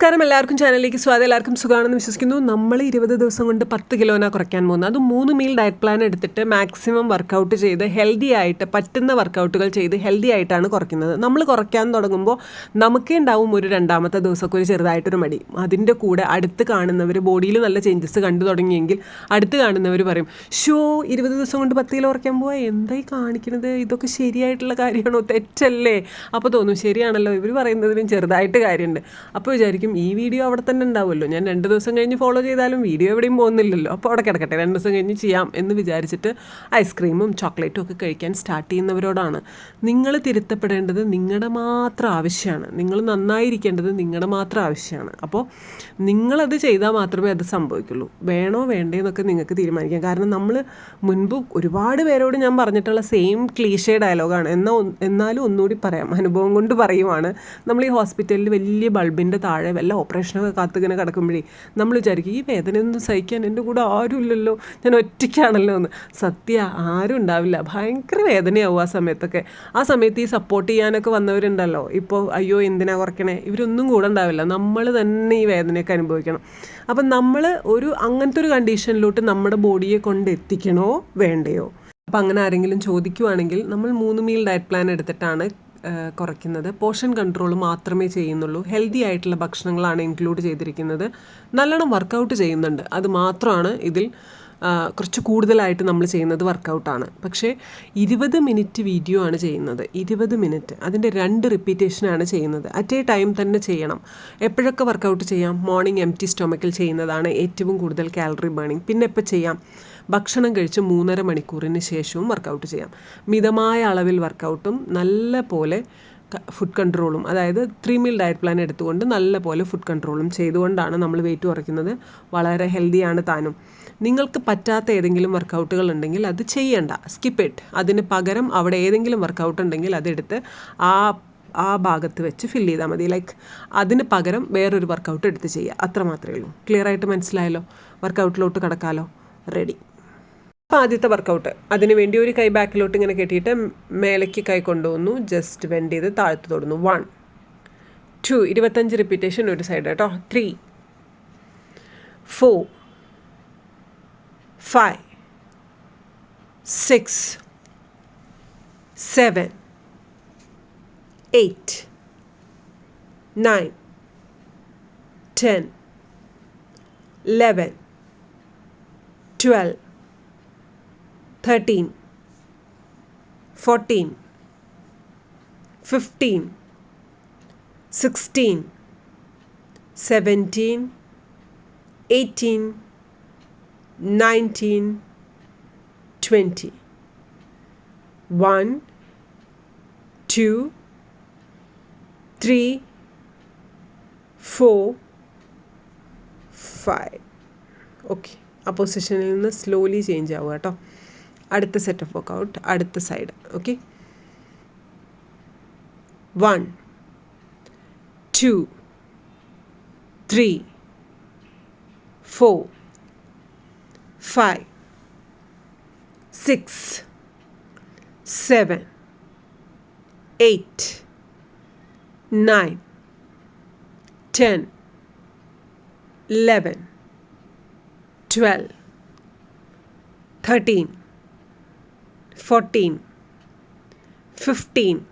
നമസ്കാരം. എല്ലാവർക്കും ചാനലിലേക്ക് സ്വാഗതം. എല്ലാവർക്കും സുഖമാണെന്ന് വിശ്വസിക്കുന്നു. നമ്മൾ ഇരുപത് ദിവസം കൊണ്ട് പത്ത് കിലോനാ കുറയ്ക്കാൻ പോകുന്നത് അത് മൂന്ന് മീൽ ഡയറ്റ് പ്ലാൻ എടുത്തിട്ട് മാക്സിമം വർക്കൗട്ട് ചെയ്ത് ഹെൽത്തി ആയിട്ട് പറ്റുന്ന വർക്കൗട്ടുകൾ ചെയ്ത് ഹെൽത്തി ആയിട്ടാണ് കുറയ്ക്കുന്നത്. നമ്മൾ കുറയ്ക്കാൻ തുടങ്ങുമ്പോൾ നമുക്കേ ഉണ്ടാവും ഒരു രണ്ടാമത്തെ ദിവസമൊക്കെ ഒരു ചെറുതായിട്ടൊരു മടി. അതിന്റെ കൂടെ അടുത്ത് കാണുന്നവർ ബോഡിയിൽ നല്ല ചേഞ്ചസ് കണ്ടു തുടങ്ങിയെങ്കിൽ അടുത്ത് കാണുന്നവർ പറയും ഷോ ഇരുപത് ദിവസം കൊണ്ട് പത്ത് കിലോ കുറയ്ക്കാൻ പോവാ? എന്തായി കാണിക്കുന്നത് ഇതൊക്കെ ശരിയായിട്ടുള്ള കാര്യമാണോ? തെറ്റല്ലേ? അപ്പോൾ തോന്നും ശരിയാണല്ലോ. ഇവർ പറയുന്നതിലും ചെറുതായിട്ട് കാര്യമുണ്ട്. അപ്പോൾ വിചാരിക്കും ഈ വീഡിയോ അവിടെ തന്നെ ഉണ്ടാവുമല്ലോ. ഞാൻ രണ്ട് ദിവസം കഴിഞ്ഞ് ഫോളോ ചെയ്താലും വീഡിയോ എവിടെയും പോകുന്നില്ലല്ലോ. അപ്പോൾ അവിടെ കിടക്കട്ടെ. രണ്ട് ദിവസം കഴിഞ്ഞ് ചെയ്യാം എന്ന് വിചാരിച്ചിട്ട് ഐസ്ക്രീമും ചോക്ലേറ്റും ഒക്കെ കഴിക്കാൻ സ്റ്റാർട്ട് ചെയ്യുന്നവരോടാണ്. നിങ്ങൾ തിരുത്തപ്പെടേണ്ടത് നിങ്ങളുടെ മാത്രം ആവശ്യമാണ്. നിങ്ങൾ നന്നായിരിക്കേണ്ടത് നിങ്ങളുടെ മാത്രം ആവശ്യമാണ്. അപ്പോൾ നിങ്ങളത് ചെയ്താൽ മാത്രമേ അത് സംഭവിക്കുള്ളൂ. വേണോ വേണ്ടേ എന്നൊക്കെ നിങ്ങൾക്ക് തീരുമാനിക്കാം. കാരണം നമ്മൾ മുൻപ് ഒരുപാട് പേരോട് ഞാൻ പറഞ്ഞിട്ടുള്ള സെയിം ക്ലീഷേ ഡയലോഗാണ് എന്നാൽ എന്നാലും ഒന്നുകൂടി പറയാം. അനുഭവം കൊണ്ട് പറയുവാണ്. നമ്മൾ ഈ ഹോസ്പിറ്റലിൽ വലിയ ബൾബിന്റെ താഴെ വല്ല ഓപ്പറേഷനൊക്കെ കാത്തിങ്ങനെ കിടക്കുമ്പോഴേ നമ്മൾ വിചാരിക്കും ഈ വേദനയൊന്നും സഹിക്കാൻ എന്റെ കൂടെ ആരുമില്ലല്ലോ ഞാൻ ഒറ്റയ്ക്കാണല്ലോ എന്ന്. സത്യ ആരും ഉണ്ടാവില്ല. ഭയങ്കര വേദനയാവും ആ സമയത്തൊക്കെ. ആ സമയത്ത് ഈ സപ്പോർട്ട് ചെയ്യാനൊക്കെ വന്നവരുണ്ടല്ലോ. ഇപ്പോൾ അയ്യോ എന്തിനാ കുറയ്ക്കണേ? ഇവരൊന്നും കൂടെ ഉണ്ടാവില്ല. നമ്മൾ തന്നെ ഈ വേദനയൊക്കെ അനുഭവിക്കണം. അപ്പം നമ്മൾ ഒരു അങ്ങനത്തെ ഒരു കണ്ടീഷനിലോട്ട് നമ്മുടെ ബോഡിയെ കൊണ്ട് എത്തിക്കണോ വേണ്ടയോ? അപ്പം അങ്ങനെ ആരെങ്കിലും ചോദിക്കുവാണെങ്കിൽ നമ്മൾ മൂന്ന് മീൽ ഡയറ്റ് പ്ലാൻ എടുത്തിട്ടാണ് കുറയ്ക്കുന്നത്. പോഷൻ കൺട്രോൾ മാത്രമേ ചെയ്യുന്നുള്ളൂ. ഹെൽത്തി ആയിട്ടുള്ള ഭക്ഷണങ്ങളാണ് ഇൻക്ലൂഡ് ചെയ്തിരിക്കുന്നത്. നല്ലോണം വർക്കൗട്ട് ചെയ്യുന്നുണ്ട്. അത് മാത്രമാണ് ഇതിൽ കുറച്ച് കൂടുതലായിട്ട് നമ്മൾ ചെയ്യുന്നത് വർക്കൗട്ടാണ്. പക്ഷേ ഇരുപത് മിനിറ്റ് വീഡിയോ ആണ് ചെയ്യുന്നത്. ഇരുപത് മിനിറ്റ്. അതിന്റെ രണ്ട് റിപ്പീറ്റേഷനാണ് ചെയ്യുന്നത്. അറ്റ് എ ടൈം തന്നെ ചെയ്യണം. എപ്പോഴൊക്കെ വർക്കൗട്ട് ചെയ്യാം? മോർണിംഗ് എം ടി സ്റ്റൊമക്കിൽ ചെയ്യുന്നതാണ് ഏറ്റവും കൂടുതൽ കാലറി ബേണിംഗ് പിന്നെ എപ്പോൾ ചെയ്യാം. ഭക്ഷണം കഴിച്ച് മൂന്നര മണിക്കൂറിന് ശേഷവും വർക്കൗട്ട് ചെയ്യാം. മിതമായ അളവിൽ വർക്കൗട്ടും നല്ല പോലെ ഫുഡ് കൺട്രോളും അതായത് ത്രീ മീൽ ഡയറ്റ് പ്ലാൻ എടുത്തുകൊണ്ട് നല്ല പോലെ ഫുഡ് കൺട്രോളും ചെയ്തുകൊണ്ടാണ് നമ്മൾ വെയിറ്റ് കുറയ്ക്കുന്നത്. വളരെ ഹെൽത്തിയാണ് താനും. നിങ്ങൾക്ക് പറ്റാത്ത ഏതെങ്കിലും വർക്കൗട്ടുകൾ ഉണ്ടെങ്കിൽ അത് ചെയ്യണ്ട. സ്കിപ്പ് ഇറ്റ് അതിന് പകരം അവിടെ ഏതെങ്കിലും വർക്കൗട്ട് ഉണ്ടെങ്കിൽ അതെടുത്ത് ആ ആ ഭാഗത്ത് വെച്ച് ഫിൽ ചെയ്താൽ മതി. ലൈക്ക് അതിന് പകരം വേറൊരു വർക്കൗട്ട് എടുത്ത് ചെയ്യുക. അത്ര മാത്രമേ ഉള്ളൂ. ക്ലിയർ ആയിട്ട് മനസ്സിലായല്ലോ? വർക്കൗട്ടിലോട്ട് കടക്കാലോ? റെഡി അപ്പോൾ ആദ്യത്തെ വർക്കൗട്ട് അതിനുവേണ്ടി ഒരു കൈ ബാക്കിലോട്ട് ഇങ്ങനെ കെട്ടിയിട്ട് മേലേക്ക് കൈ കൊണ്ടുവന്നു. ജസ്റ്റ് വെൻഡ് ചെയ്ത് താഴ്ത്ത് തൊടുന്നു. വൺ ടു ഇരുപത്തഞ്ച് റിപ്പീറ്റേഷൻ ഒരു സൈഡ് കേട്ടോ three four five six seven eight nine ten eleven twelve thirteen fourteen fifteen sixteen seventeen eighteen nineteen twenty one two three four five okay up position slowly change आऊँ केട്ടോ അടുത്ത set of workout അടുത്ത side okay one two three four five six seven eight nine ten eleven twelve thirteen 14, 15,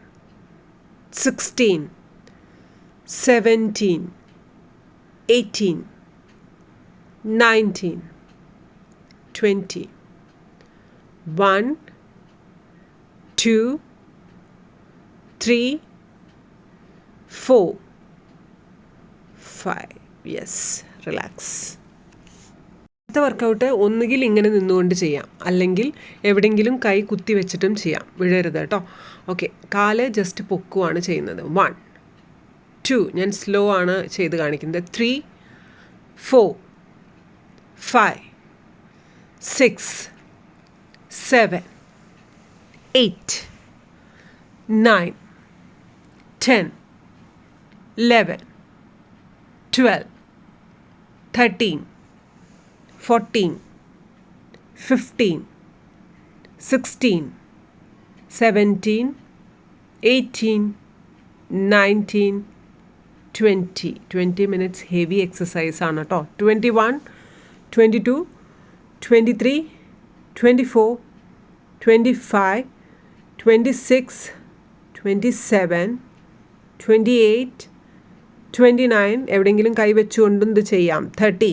16, 17, 18, 19, 20. 1, 2, 3, 4, 5. Yes, relax. അടുത്ത workout ഒന്നുകിൽ ഇങ്ങനെ നിന്നുകൊണ്ട് ചെയ്യാം. അല്ലെങ്കിൽ എവിടെയെങ്കിലും കൈ കുത്തി വെച്ചിട്ടും ചെയ്യാം. വിഴരുത് കേട്ടോ. ഓക്കെ. കാൽ ജസ്റ്റ് പൊക്കുവാണ് ചെയ്യുന്നത്. വൺ ടു ഞാൻ സ്ലോ ആണ് ചെയ്ത് കാണിക്കുന്നത്. Three four five six seven eight nine ten eleven twelve thirteen 14, 15, 16, 17, 18, 19, twenty twenty minutes heavy exercise ആണ് കേട്ടോ twenty one twenty two twenty three twenty four twenty five twenty six twenty seven twenty eight twenty nine എവിടെയെങ്കിലും കൈവച്ചുകൊണ്ടും ഇത് ചെയ്യാം. Thirty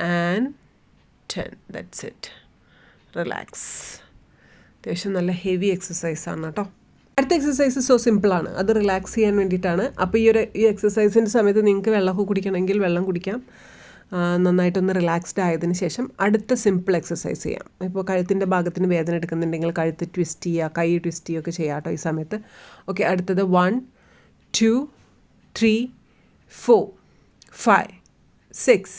and ten that's it relax അത്യാവശ്യം നല്ല heavy എക്സസൈസാണ് കേട്ടോ. അടുത്ത എക്സസൈസ് സോ സിമ്പിളാണ് അത് റിലാക്സ് ചെയ്യാൻ വേണ്ടിയിട്ടാണ്. അപ്പോൾ ഈ ഒരു ഈ എക്സസൈസിന്റെ സമയത്ത് നിങ്ങൾക്ക് വെള്ളമൊക്കെ കുടിക്കണമെങ്കിൽ വെള്ളം കുടിക്കാം. നന്നായിട്ടൊന്ന് റിലാക്സ്ഡ് ആയതിനു ശേഷം അടുത്ത സിമ്പിൾ എക്സസൈസ് ചെയ്യാം. ഇപ്പോൾ കഴുത്തിന്റെ ഭാഗത്തിന് വേദന എടുക്കുന്നുണ്ടെങ്കിൽ കഴുത്ത് ട്വിസ്റ്റ് ചെയ്യുക കൈ ട്വിസ്റ്റ് ചെയ്യുകയൊക്കെ ചെയ്യാം കേട്ടോ ഈ സമയത്ത്. ഓക്കെ അടുത്തത് one two three four five six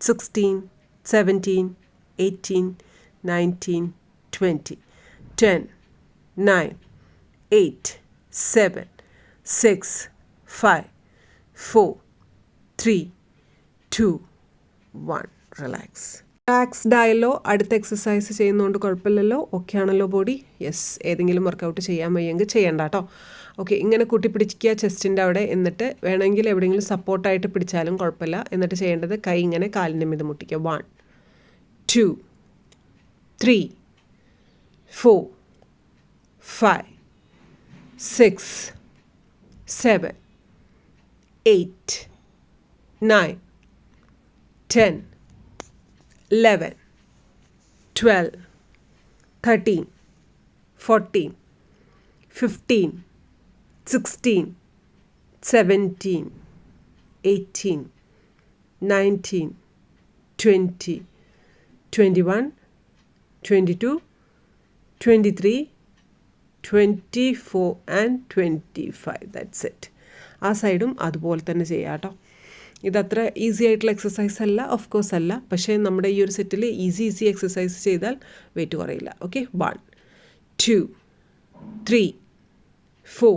sixteen seventeen eighteen nineteen twenty ten nine eight seven six five four three two one relax relaxed ആയല്ലോ അടുത്ത എക്സസൈസ് ചെയ്യുന്നതുകൊണ്ട് കുഴപ്പമില്ലല്ലോ. ഓക്കെ ആണല്ലോ ബോഡി യെസ് ഏതെങ്കിലും വർക്കൗട്ട് ചെയ്യാൻ വയ്യെങ്കിൽ ചെയ്യണ്ട കേട്ടോ. ഓക്കെ ഇങ്ങനെ കൂട്ടി പിടിക്കുക ചെസ്റ്റിന്റെ അവിടെ എന്നിട്ട് വേണമെങ്കിൽ എവിടെയെങ്കിലും സപ്പോർട്ടായിട്ട് പിടിച്ചാലും കുഴപ്പമില്ല. എന്നിട്ട് ചെയ്യേണ്ടത് കൈ ഇങ്ങനെ കാലിന്റെ മീത് മുട്ടിക്കുക. One two three four five six seven eight nine ten eleven twelve thirteen fourteen fifteen sixteen seventeen eighteen nineteen twenty twenty one twenty two twenty three twenty four and twenty five that's it ആ സൈഡും അതുപോലെ തന്നെ ചെയ്യാം കേട്ടോ. ഇതത്ര easy ആയിട്ടുള്ള exercise അല്ല of course അല്ല. പക്ഷേ നമ്മുടെ ഈ ഒരു സെറ്റിൽ ഈസി ഈസി എക്സസൈസ് ചെയ്താൽ weight കുറയില്ല. Okay one two three four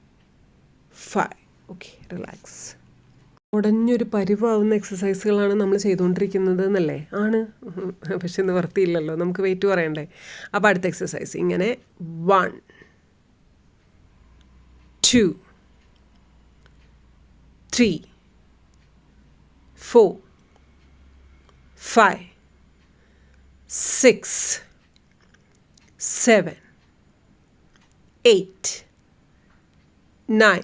five okay relax ഉടഞ്ഞൊരു പരിവാവുന്ന എക്സസൈസുകളാണ് നമ്മൾ ചെയ്തുകൊണ്ടിരിക്കുന്നത് എന്നല്ലേ ആണ് പക്ഷെ ഇന്ന് വൃത്തിയില്ലല്ലോ. നമുക്ക് വെയിറ്റ് പറയണ്ടേ അപ്പോൾ അടുത്ത എക്സസൈസ് ഇങ്ങനെ. One two three four five six seven eight nine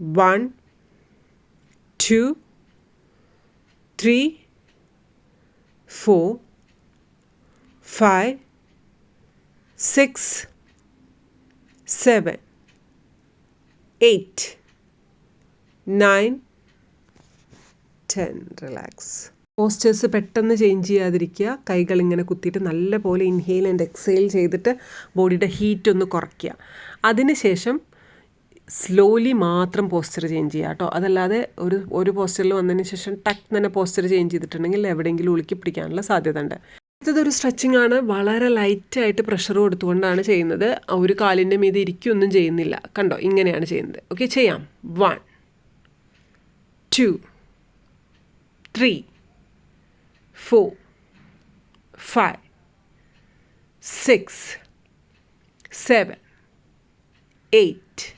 1 2 3 4 5 6 7 8 nine ten. Relax. Postures പെട്ടെന്ന് ചേഞ്ച് ചെയ്യാതിരിക്കുക. കൈകൾ ഇങ്ങനെ കുത്തിയിട്ട് നല്ലപോലെ ഇൻഹെയിൽ ആൻഡ് എക്സെയിൽ ചെയ്തിട്ട് ബോഡിയുടെ ഹീറ്റ് ഒന്ന് കുറയ്ക്കുക. അതിനുശേഷം സ്ലോലി മാത്രം പോസ്റ്റർ ചേഞ്ച് ചെയ്യുക കേട്ടോ. അതല്ലാതെ ഒരു ഒരു പോസ്റ്ററിൽ വന്നതിന് ശേഷം ടക്ക് തന്നെ പോസ്റ്റർ ചേഞ്ച് ചെയ്തിട്ടുണ്ടെങ്കിൽ എവിടെയെങ്കിലും ഉളുക്കി പിടിക്കാനുള്ള സാധ്യത ഉണ്ട് അടുത്തതൊരു സ്ട്രെച്ചിങ് ആണ്. വളരെ ലൈറ്റായിട്ട് പ്രഷർ കൊടുത്തുകൊണ്ടാണ് ചെയ്യുന്നത്. ഒരു കാലിന്റെ മീതെ ഇരിക്കുകയൊന്നും ചെയ്യുന്നില്ല. കണ്ടോ? ഇങ്ങനെയാണ് ചെയ്യുന്നത്. ഓക്കെ ചെയ്യാം. One two three four five six seven eight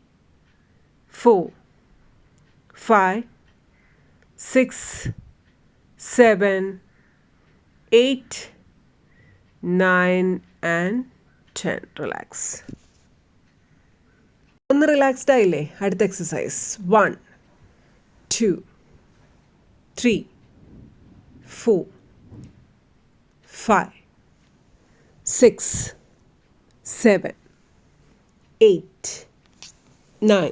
four, five, six, seven, eight, nine, and ten. Relax ഒന്ന് റിലാക്സ്ഡ് ആയില്ലേ? അടുത്ത exercise one two three four five six seven eight nine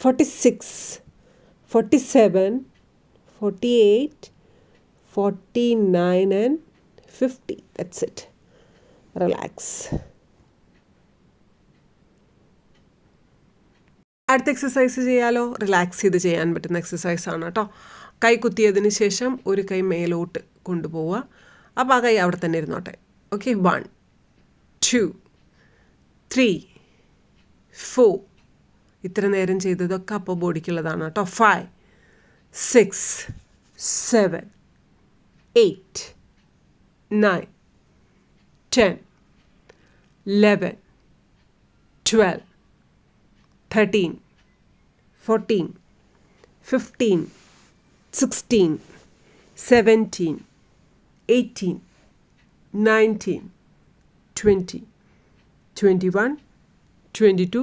46, 47, 48, 49 and 50. That's it. Relax. അടുത്ത exercise ചെയ്യാലോ relax ചെയ്ത് ചെയ്യാൻ പറ്റുന്ന exercise ആണ് കേട്ടോ കൈ കുത്തിയതിന് ശേഷം ഒരു കൈ മേലോട്ട് കൊണ്ടുപോവുക അപ്പോൾ ആ കൈ അവിടെ തന്നെ ഇരുന്നോട്ടെ okay one two three four ഇത്ര നേരം ചെയ്തതൊക്കെ അപ്പോൾ ബോഡിക്കുള്ളതാണ് കേട്ടോ. Five six seven eight nine ten eleven twelve thirteen fourteen fifteen sixteen seventeen eighteen nineteen twenty twenty one twenty two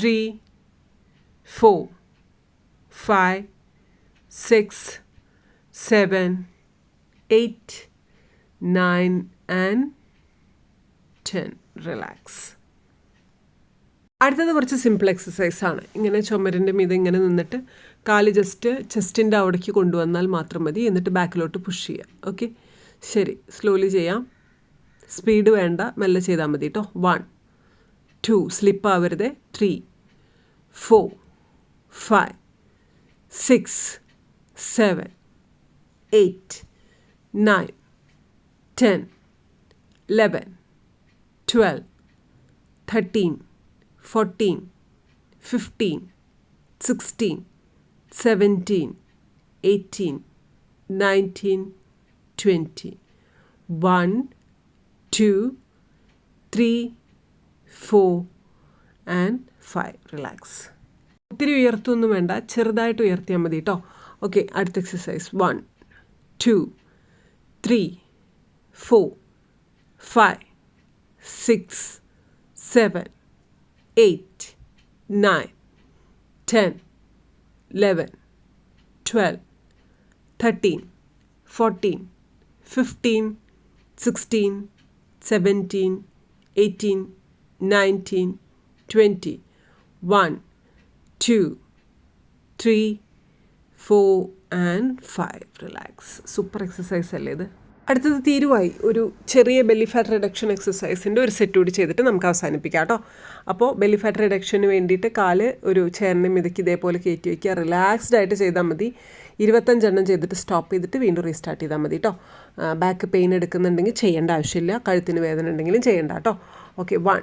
3 4 5 6 7 8 9 and 10 relax അടുത്തത് കുറച്ച് സിമ്പിൾ എക്സസൈസ് ആണ്. ഇങ്ങനെ ചുമരിന്റെ മീതെ ഇങ്ങനെ നിന്നിട്ട് കാൽ ജസ്റ്റ് ചെസ്റ്റിന്റെ അവിടേക്ക് കൊണ്ടുവന്നാൽ മാത്രം മതി. എന്നിട്ട് ബാക്കിലോട്ട് പുഷ് ചെയ്യുക ഓക്കെ ശരി. സ്ലോലി ചെയ്യാം. സ്പീഡ് വേണ്ട. മെല്ലെ ചെയ്താൽ മതി കേട്ടോ വൺ ടു സ്ലിപ്പ് ആവരുത് three four five six seven eight nine ten eleven twelve thirteen fourteen fifteen sixteen seventeen eighteen nineteen twenty one two three four and five relax ഒത്തിരി ഉയർത്തൊന്നും വേണ്ട. ചെറുതായിട്ട് ഉയർത്തിയാൽ മതി കേട്ടോ ഓക്കെ അടുത്ത exercise one two three four five six seven eight nine ten eleven twelve thirteen fourteen fifteen sixteen seventeen eighteen nineteen twenty one two three four and 5. Relax super exercise അടുത്തത് തീരുവായി. ഒരു ചെറിയ ബെല്ലി ഫാറ്റ് റിഡക്ഷൻ എക്സസൈസിന്റെ ഒരു set കൂടി ചെയ്തിട്ട് നമുക്ക് അവസാനിപ്പിക്കാം കേട്ടോ. അപ്പോൾ ബെല്ലി ഫാറ്റ് റിഡക്ഷന് വേണ്ടിയിട്ട് കാൽ ഒരു ചേറിന് മിതക്കി ഇതേപോലെ കയറ്റി വയ്ക്കുക റിലാക്സ്ഡ് ആയിട്ട് ചെയ്താൽ മതി. ഇരുപത്തഞ്ചെണ്ണം ചെയ്തിട്ട് സ്റ്റോപ്പ് ചെയ്തിട്ട് വീണ്ടും റീസ്റ്റാർട്ട് ചെയ്താൽ മതി കേട്ടോ ബാക്ക് പെയിൻ എടുക്കുന്നുണ്ടെങ്കിൽ ചെയ്യേണ്ട ആവശ്യമില്ല. കഴുത്തിന് വേദന ഉണ്ടെങ്കിലും ചെയ്യേണ്ട കേട്ടോ okay one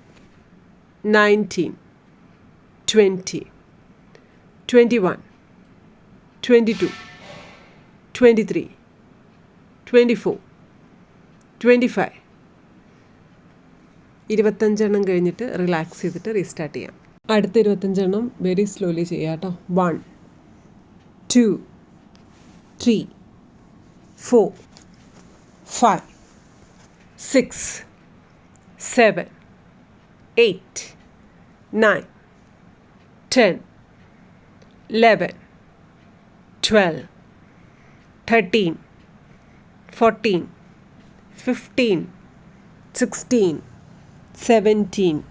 Nineteen, twenty, twenty-one, twenty-two, twenty-three, twenty-four. Twenty five ഇരുപത്തഞ്ചെണ്ണം കഴിഞ്ഞിട്ട് റിലാക്സ് ചെയ്തിട്ട് റീസ്റ്റാർട്ട് ചെയ്യാം അടുത്ത ഇരുപത്തഞ്ചെണ്ണം വെരി സ്ലോലി ചെയ്യാം കേട്ടോ one two three four five six seven eight, nine, ten, eleven, twelve, thirteen, fourteen, fifteen, sixteen, seventeen,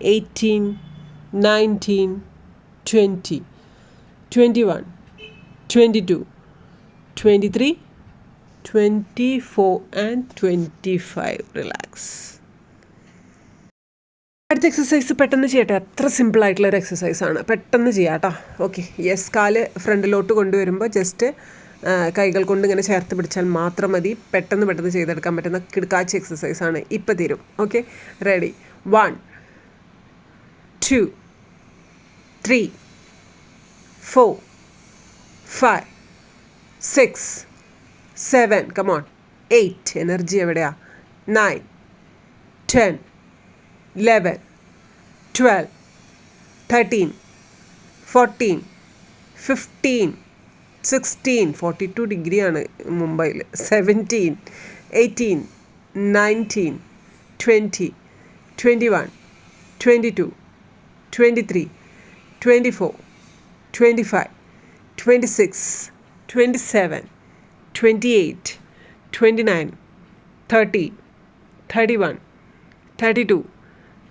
eighteen, nineteen, twenty, twenty-one, twenty-two, twenty-three, twenty-four, and 25 relax. അടുത്ത exercise പെട്ടെന്ന് ചെയ്യട്ടെ. അത്ര simple ആയിട്ടുള്ള ഒരു എക്സസൈസ് ആണ്. പെട്ടെന്ന് ചെയ്യാം കേട്ടോ. ഓക്കെ യെസ് കാൽ ഫ്രണ്ടിലോട്ട് കൊണ്ടുവരുമ്പോൾ ജസ്റ്റ് കൈകൾ കൊണ്ട് ഇങ്ങനെ ചേർത്ത് പിടിച്ചാൽ മാത്രം മതി. പെട്ടെന്ന് പെട്ടെന്ന് ചെയ്തെടുക്കാൻ പറ്റുന്ന കിടക്കാച്ച എക്സസൈസ് ആണ്. ഇപ്പം തരും. Okay ready one two three four five six seven come on eight energy എവിടെയാണ് nine ten eleven twelve thirteen fourteen fifteen sixteen forty two ഡിഗ്രിയാണ് മുംബൈയിൽ seventeen eighteen nineteen twenty twenty one twenty two twenty three twenty four twenty five twenty six twenty seven twenty eight twenty nine thirty thirty one thirty two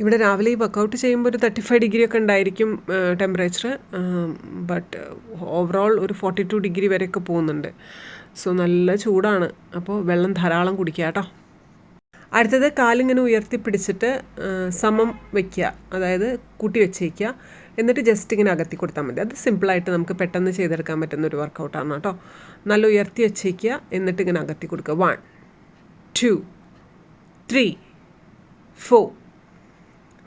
ഇവിടെ രാവിലെ ഈ workout ചെയ്യുമ്പോൾ ഒരു thirty five degree ഒക്കെ ഉണ്ടായിരിക്കും temperature but overall ഒരു forty two degree വരെയൊക്കെ പോകുന്നുണ്ട്. സോ നല്ല ചൂടാണ്. അപ്പോൾ വെള്ളം ധാരാളം കുടിക്കുക കേട്ടോ. അടുത്തത് കാലിങ്ങനെ ഉയർത്തി പിടിച്ചിട്ട് സമം വയ്ക്കുക അതായത് കൂട്ടി വെച്ചേക്കുക. എന്നിട്ട് ജസ്റ്റ് ഇങ്ങനെ അകത്തി കൊടുത്താൽ മതി. അത് സിമ്പിളായിട്ട് നമുക്ക് പെട്ടെന്ന് ചെയ്തെടുക്കാൻ പറ്റുന്ന ഒരു വർക്കൗട്ടാണ് കേട്ടോ. നല്ല ഉയർത്തി വെച്ചേക്കുക. എന്നിട്ട് ഇങ്ങനെ അകത്തി കൊടുക്കുക. One two three four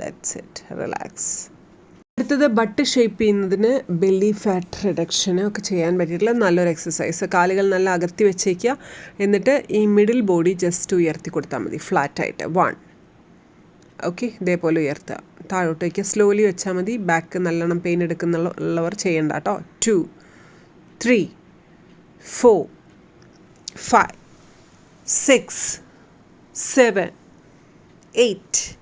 that's it relax അടുത്തത് ബട്ട് ഷേപ്പ് ചെയ്യുന്നതിന് ബെല്ലി ഫാറ്റ് റിഡക്ഷന് ഒക്കെ ചെയ്യാൻ പറ്റിയിട്ടുള്ള നല്ലൊരു എക്സസൈസ് കാലുകൾ നല്ല അകത്തി വെച്ചേക്കുക. എന്നിട്ട് ഈ മിഡിൽ ബോഡി ജസ്റ്റ് ഉയർത്തി കൊടുത്താൽ മതി. ഫ്ലാറ്റായിട്ട് വൺ ഓക്കെ ഇതേപോലെ ഉയർത്തുക. താഴോട്ടേക്ക് സ്ലോലി വെച്ചാൽ മതി. ബാക്ക് നല്ലോണം പെയിൻ എടുക്കുന്ന ഉള്ളവർ ചെയ്യണ്ട കേട്ടോ. Two three four five six seven eight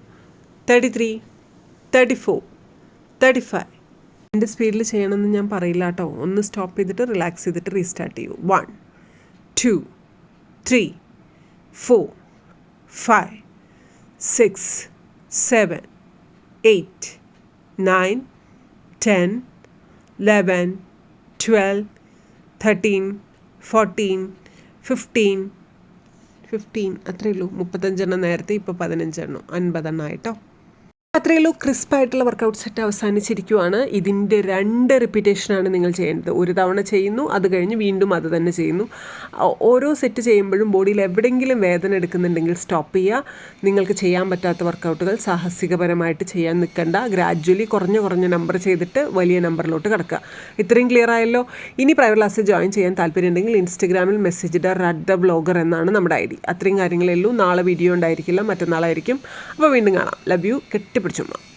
thirty three thirty four thirty five എന്റെ സ്പീഡിൽ ചെയ്യണമെന്ന് ഞാൻ പറയില്ല കേട്ടോ. ഒന്ന് സ്റ്റോപ്പ് ചെയ്തിട്ട് റിലാക്സ് ചെയ്തിട്ട് റീസ്റ്റാർട്ട് ചെയ്യൂ. One two three four five six seven eight nine ten eleven twelve thirteen fourteen fifteen fifteen അത്രയേ ഉള്ളൂ. മുപ്പത്തഞ്ചെണ്ണം നേരത്തെ ഇപ്പോൾ പതിനഞ്ചെണ്ണം. അൻപതെണ്ണം ആയിട്ടോ അത്രയേ ക്രിസ്പ് ക്രിസ്പായിട്ടുള്ള വർക്കൗട്ട് സെറ്റ് അവസാനിച്ചിരിക്കുവാണ്. ഇതിന്റെ രണ്ട് റിപ്പീറ്റേഷനാണ് നിങ്ങൾ ചെയ്യേണ്ടത്. ഒരു തവണ ചെയ്യുന്നു അത് കഴിഞ്ഞ് വീണ്ടും അത് തന്നെ ചെയ്യുന്നു. ഓരോ സെറ്റ് ചെയ്യുമ്പോഴും ബോഡിയിൽ എവിടെയെങ്കിലും വേദന എടുക്കുന്നുണ്ടെങ്കിൽ സ്റ്റോപ്പ് ചെയ്യുക. നിങ്ങൾക്ക് ചെയ്യാൻ പറ്റാത്ത വർക്കൗട്ടുകൾ സാഹസികപരമായിട്ട് ചെയ്യാൻ നിൽക്കണ്ട. ഗ്രാജ്വലി കുറഞ്ഞ കുറഞ്ഞ നമ്പർ ചെയ്തിട്ട് വലിയ നമ്പറിലോട്ട് കിടക്കുക. ഇത്രയും ക്ലിയർ ആയല്ലോ? ഇനി പ്രൈവറ്റ് ക്ലാസ്സിൽ ജോയിൻ ചെയ്യാൻ താല്പര്യമുണ്ടെങ്കിൽ ഇൻസ്റ്റഗ്രാമിൽ മെസ്സേജ് ഇടുക. റഡ് ദ ബ്ലോഗർ എന്നാണ് നമ്മുടെ ഐ ഡി അത്രയും കാര്യങ്ങളേ ഉള്ളൂ. നാളെ വീഡിയോ ഉണ്ടായിരിക്കില്ല. മറ്റന്നാളായിരിക്കും. അപ്പോൾ വീണ്ടും കാണാം. Love you കെട്ടിപ്പിടിച്ചുമ്മ